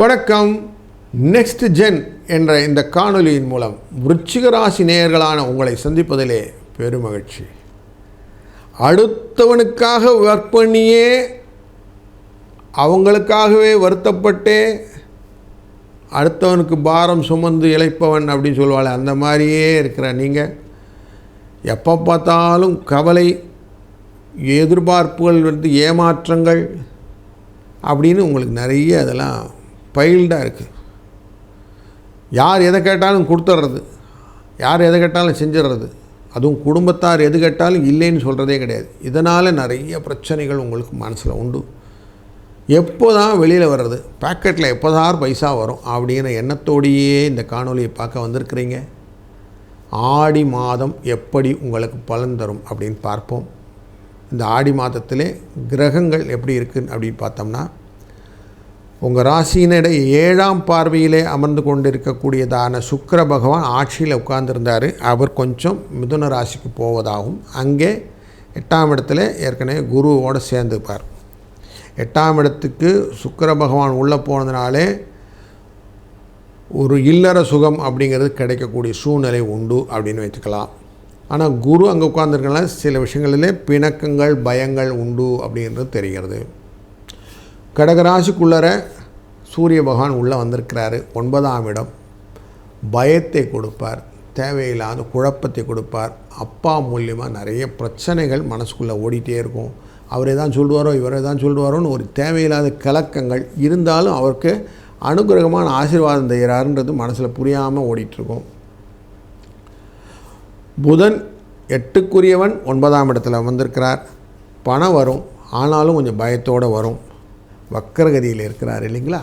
வணக்கம். Next gen என்ற இந்த காணொலியின் மூலம் விருச்சிக ராசி நேயர்களான உங்களை சந்திப்பதிலே பெருமகிழ்ச்சி. அடுத்தவனுக்காக ஒர்க் பண்ணியே அவங்களுக்காகவே வருத்தப்பட்டே அடுத்தவனுக்கு பாரம் சுமந்து இழைப்பவன் அப்படின்னு சொல்லுவாள் அந்த மாதிரியே இருக்கிற நீங்கள் எப்போ பார்த்தாலும் கவலை எதிர்பார்ப்புகள் வந்து ஏமாற்றங்கள் அப்படின்னு உங்களுக்கு நிறைய அதெல்லாம் பைல்டாக இருக்குது யார் எதை கேட்டாலும் கொடுத்துட்றது யார் எதை கேட்டாலும் செஞ்சிடுறது அதுவும் குடும்பத்தார் எது கேட்டாலும் இல்லைன்னு சொல்கிறதே கிடையாது. இதனால் நிறைய பிரச்சனைகள் உங்களுக்கு மனசில் உண்டு. எப்போ தான் வெளியில் வர்றது? பேக்கெட்டில் எப்போ தான் பைசா வரும்? அப்படிங்கிற எண்ணத்தோடையே இந்த காணொலியை பார்க்க வந்திருக்கிறீங்க. ஆடி மாதம் எப்படி உங்களுக்கு பலன் தரும் அப்படின்னு பார்ப்போம். இந்த ஆடி மாதத்திலே கிரகங்கள் எப்படி இருக்குன்னு அப்படின்னு பார்த்தோம்னா உங்கள் ராசியினிட ஏழாம் பார்வையிலே அமர்ந்து கொண்டிருக்கக்கூடியதான சுக்கர பகவான் ஆட்சியில் உட்கார்ந்துருந்தார். அவர் கொஞ்சம் மிதுன ராசிக்கு போவதாகவும் அங்கே எட்டாம் இடத்துல ஏற்கனவே குருவோடு சேர்ந்துப்பார். எட்டாம் இடத்துக்கு சுக்கிர பகவான் உள்ளே போனதுனாலே ஒரு இல்லற சுகம் அப்படிங்கிறது கிடைக்கக்கூடிய சூழ்நிலை உண்டு அப்படின்னு வச்சுக்கலாம் ஆனால் குரு அங்கே உட்கார்ந்துருக்கனால சில விஷயங்களிலே பிணக்கங்கள் பயங்கள் உண்டு அப்படின்றது தெரிகிறது. கடகராசிக்குள்ளர சூரிய பகவான் உள்ளே வந்திருக்கிறாரு. ஒன்பதாம் இடம். பயத்தை கொடுப்பார். தேவையில்லாத குழப்பத்தை கொடுப்பார். அப்பா மூலியமாக நிறைய பிரச்சனைகள் மனசுக்குள்ளே ஓடிட்டே இருக்கும். அவரே தான் சொல்லுவாரோ இவரே தான் சொல்லுவாரோன்னு ஒரு தேவையில்லாத கலக்கங்கள் இருந்தாலும் அவருக்கு அனுகிரகமான ஆசீர்வாதம் செய்கிறாருன்றது மனசில் புரியாமல் ஓடிட்டுருக்கும். புதன் எட்டுக்குரியவன் ஒன்பதாம் இடத்துல வந்திருக்கிறார். பணம் வரும். ஆனாலும் கொஞ்சம் பயத்தோடு வரும். வக்கரகதியில் இருக்கிறார் இல்லைங்களா?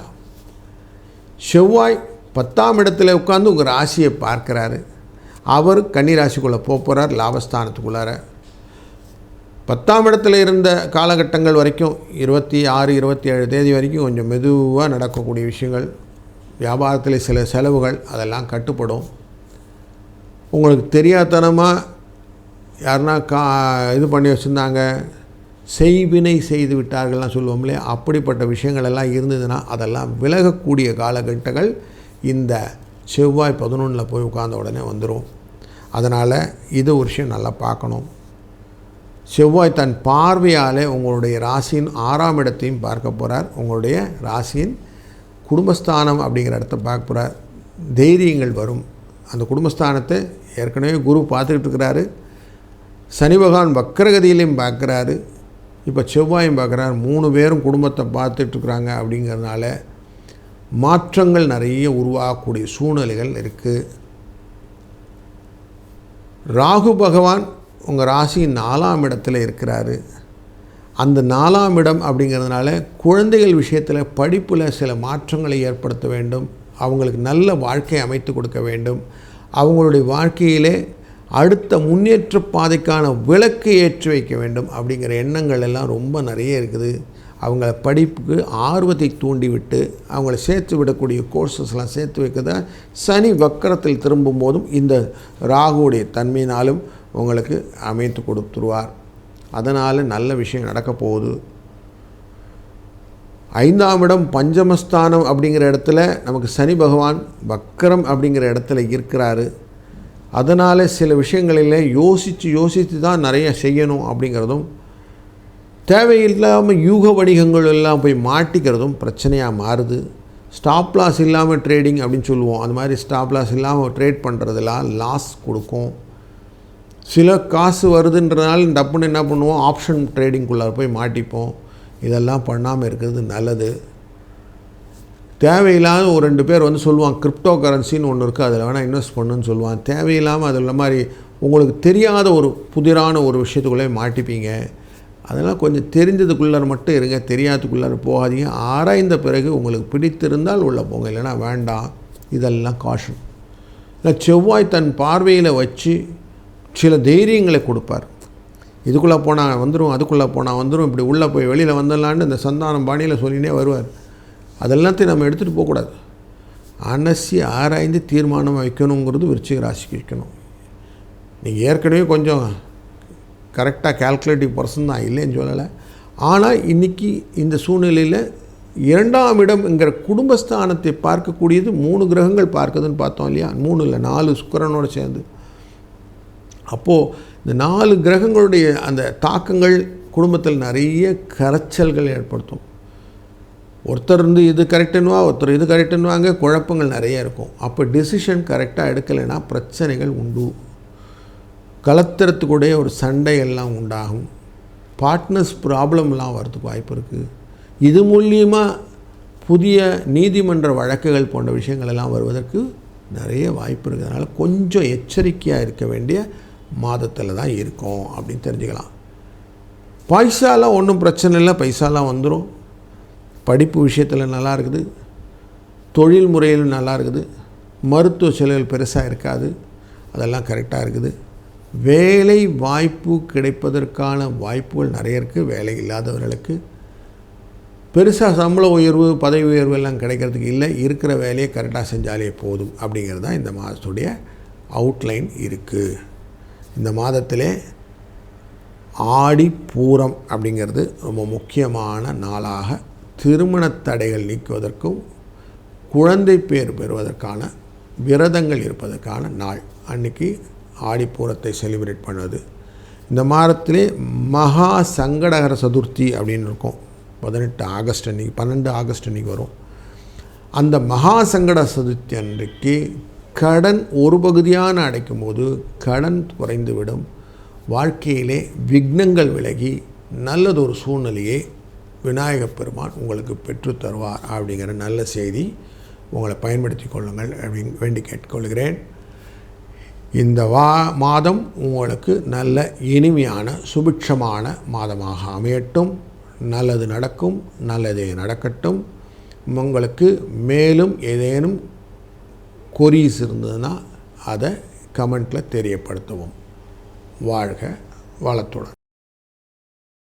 செவ்வாய் பத்தாம் இடத்துல உட்காந்து உங்கள் ராசியை பார்க்குறாரு. அவர் கன்னிராசிக்குள்ளே போக போகிறார் லாபஸ்தானத்துக்குள்ளார. பத்தாம் இடத்துல இருந்த காலகட்டங்கள் வரைக்கும் இருபத்தி ஆறு இருபத்தி ஏழு தேதி வரைக்கும் கொஞ்சம் மெதுவாக நடக்கக்கூடிய விஷயங்கள் வியாபாரத்தில் சில செலவுகள் அதெல்லாம் கட்டுப்படும். உங்களுக்கு தெரியாதனமாக யாருன்னா கா இது பண்ணி வச்சுருந்தாங்க செய்வினை செய்து விட்டார்கள்லாம் சொல்லுவோம் இல்லையா அப்படிப்பட்ட விஷயங்கள் எல்லாம் இருந்ததுன்னா அதெல்லாம் விலகக்கூடிய காலகட்டங்கள் இந்த செவ்வாய் பதினொன்றில் போய் உட்கார்ந்த உடனே வந்துடும் அதனால் இது ஒரு விஷயம் நல்லா பார்க்கணும். செவ்வாய் தன் பார்வையாலே உங்களுடைய ராசியின் ஆறாம் இடத்தையும் பார்க்க போகிறார் உங்களுடைய ராசியின் குடும்பஸ்தானம் அப்படிங்கிற இடத்த பார்க்க போகிறார் தைரியங்கள் வரும். அந்த குடும்பஸ்தானத்தை ஏற்கனவே குரு பார்த்துக்கிட்டு இருக்கிறாரு. சனி பகவான் வக்கரகதியிலையும் பார்க்குறாரு. இப்போ செவ்வாயும் பார்க்குறாரு மூணு பேரும் குடும்பத்தை பார்த்துட்ருக்குறாங்க அப்படிங்கிறதுனால மாற்றங்கள் நிறைய உருவாகக்கூடிய சூழ்நிலைகள் இருக்குது ராகு பகவான் உங்கள் ராசி நாலாம் இடத்துல இருக்கிறாரு. அந்த நாலாம் இடம் அப்படிங்கிறதுனால குழந்தைகள் விஷயத்தில் படிப்பில் சில மாற்றங்களை ஏற்படுத்த வேண்டும். அவங்களுக்கு நல்ல வாழ்க்கை அமைத்து கொடுக்க வேண்டும். அவங்களுடைய வாழ்க்கையிலே அடுத்த முன்னேற்ற பாதைக்கான விளக்கு ஏற்றி வைக்க வேண்டும் அப்படிங்கிற எண்ணங்கள் எல்லாம் ரொம்ப நிறைய இருக்குது. அவங்கள படிப்புக்கு ஆர்வத்தை தூண்டிவிட்டு அவங்கள சேர்த்து விடக்கூடிய கோர்சஸ்லாம் சேர்த்து வைக்கிறத சனி வக்கரத்தில் திரும்பும் போதும் இந்த ராகுவுடைய தன்மையினாலும் உங்களுக்கு அமைத்து கொடுத்துருவார். அதனால் நல்ல விஷயம் நடக்க போகுது. ஐந்தாம் இடம் பஞ்சமஸ்தானம் அப்படிங்கிற இடத்துல நமக்கு சனி பகவான் வக்கரம் அப்படிங்கிற இடத்துல இருக்கிறாரு. அதனால் சில விஷயங்களில் யோசித்து யோசித்து தான் நிறைய செய்யணும் அப்படிங்கிறதும் தேவையில்லாமல் யூக வணிகங்கள் எல்லாம் போய் மாட்டிக்கிறதும் பிரச்சனையாக மாறுது. ஸ்டாப் லாஸ் இல்லாமல் ட்ரேடிங் அப்படின்னு சொல்லுவோம். அந்த மாதிரி ஸ்டாப் லாஸ் இல்லாமல் ட்ரேட் பண்ணுறதெல்லாம் லாஸ் கொடுக்கும். சில காசு வருதுன்றனால டப்புன்னு என்ன பண்ணுவோம்? ஆப்ஷன் ட்ரேடிங்குள்ளார போய் மாட்டிப்போம். இதெல்லாம் பண்ணாமல் இருக்கிறது நல்லது. தேவையில்லாத ஒரு ரெண்டு பேர் வந்து சொல்லுவான் கிரிப்டோ கரன்சின்னு ஒன்று இருக்குது அதில் வேணால் இன்வெஸ்ட் பண்ணுன்னு சொல்லுவான் தேவையில்லாமல் அதில் மாதிரி உங்களுக்கு தெரியாத ஒரு புதிரான ஒரு விஷயத்துக்குள்ளே மாட்டிப்பீங்க. அதெல்லாம் கொஞ்சம் தெரிஞ்சதுக்குள்ளார மட்டும் இருங்க தெரியாததுக்குள்ளார போகாதீங்க. ஆராய்ந்த பிறகு உங்களுக்கு பிடித்திருந்தால் உள்ளே போங்க இல்லைன்னா வேண்டாம். இதெல்லாம் காஷன் இல்லை செவ்வாய் தன் பார்வையில் வச்சு சில தைரியங்களை கொடுப்பார். இதுக்குள்ளே போனால் வந்துடும் அதுக்குள்ளே போனால் வந்துடும் இப்படி உள்ளே போய் வெளியில் வந்துடலான்னு இந்த சந்தானம் பாணியில் சொல்லினே வருவார். அதெல்லாத்தையும் நம்ம எடுத்துகிட்டு போகக்கூடாது. அனசி ஆராய்ந்து தீர்மானம் வைக்கணுங்கிறது விருச்சிக ராசிக்கு வைக்கணும். நீங்கள் ஏற்கனவே கொஞ்சம் கரெக்டாக கால்குலேட்டிவ் பர்சன் தான் இல்லைன்னு சொல்லலை. ஆனால் இன்றைக்கி இந்த சூழ்நிலையில் இரண்டாம் இடம்ங்கிற குடும்பஸ்தானத்தை பார்க்கக்கூடியது மூணு கிரகங்கள் பார்க்குதுன்னு பார்த்தோம் இல்லையா? மூணு இல்லை நாலு சுக்கரனோடு சேர்ந்து. அப்போது இந்த நாலு கிரகங்களுடைய அந்த தாக்கங்கள் குடும்பத்தில் நிறைய கரைச்சல்கள் ஏற்படுத்தும். ஒருத்தர் இருந்து இது கரெக்டுன்னுவா ஒருத்தர் இது கரெக்டுன்னுவாங்க குழப்பங்கள் நிறைய இருக்கும். அப்போ டெசிஷன் கரெக்டாக எடுக்கலைன்னா பிரச்சனைகள் உண்டு. கலத்திரத்துக்குடைய ஒரு சண்டை எல்லாம் உண்டாகும். பார்ட்னர்ஸ் ப்ராப்ளம்லாம் வரதுக்கு வாய்ப்பு இருக்குது இது மூலியமாக புதிய நீதிமன்ற வழக்குகள் போன்ற விஷயங்கள் எல்லாம் வருவதற்கு நிறைய வாய்ப்பு இருக்கிறதுனால கொஞ்சம் எச்சரிக்கையாக இருக்க வேண்டிய மாதத்தில் தான் இருக்கும் அப்படின்னு தெரிஞ்சுக்கலாம். பைசாலாம் ஒன்றும் பிரச்சனை இல்லை. பைசாலாம் வந்துடும் படிப்பு விஷயத்தில் நல்லா இருக்குது தொழில் முறையில் நல்லா இருக்குது மருத்துவ செலவுகள் பெருசாக இருக்காது. அதெல்லாம் கரெக்டாக இருக்குது. வேலை வாய்ப்பு கிடைப்பதற்கான வாய்ப்புகள் நிறைய இருக்குது வேலை இல்லாதவர்களுக்கு பெருசாக சம்பள உயர்வு பதவி உயர்வு எல்லாம் கிடைக்கிறதுக்கு இல்லை. இருக்கிற வேலையை கரெக்டாக செஞ்சாலே போதும் அப்படிங்கிறது தான் இந்த மாதத்துடைய அவுட்லைன் இருக்குது இந்த மாதத்திலே ஆடி பூரம் அப்படிங்கிறது ரொம்ப முக்கியமான நாளாக திருமண தடைகள் நீக்குவதற்கும் குழந்தை பேர் பெறுவதற்கான விரதங்கள் இருப்பதற்கான நாள். அன்னைக்கு ஆடிப்பூரத்தை செலிப்ரேட் பண்ணுவது. இந்த மாதத்திலே மகா சங்கடகர சதுர்த்தி அப்படின்னு இருக்கும். பதினெட்டு ஆகஸ்ட் அன்னைக்கு பன்னெண்டு ஆகஸ்ட் அன்னைக்கு வரும். அந்த மகா சங்கட சதுர்த்தி அன்றைக்கு கடன் ஒரு பகுதியான அடைக்கும் போது கடன் குறைந்துவிடும். வாழ்க்கையிலே விக்னங்கள் விலகி நல்லதொரு சூழ்நிலையை விநாயகப் பெருமான் உங்களுக்கு பெற்று தருவார் அப்படிங்கிற நல்ல செய்தி. உங்களை பயன்படுத்தி கொள்ளுங்கள் அப்படின்னு வேண்டி கேட்டுக்கொள்கிறேன். இந்த வா மாதம் உங்களுக்கு நல்ல இனிமையான சுபிட்சமான மாதமாக அமையட்டும். நல்லது நடக்கும் நல்லதே நடக்கட்டும். உங்களுக்கு மேலும் ஏதேனும் கொரீஸ் இருந்ததுன்னா அதை கமெண்ட்டில் தெரியப்படுத்துவோம். வாழ்க வளத்துடன்.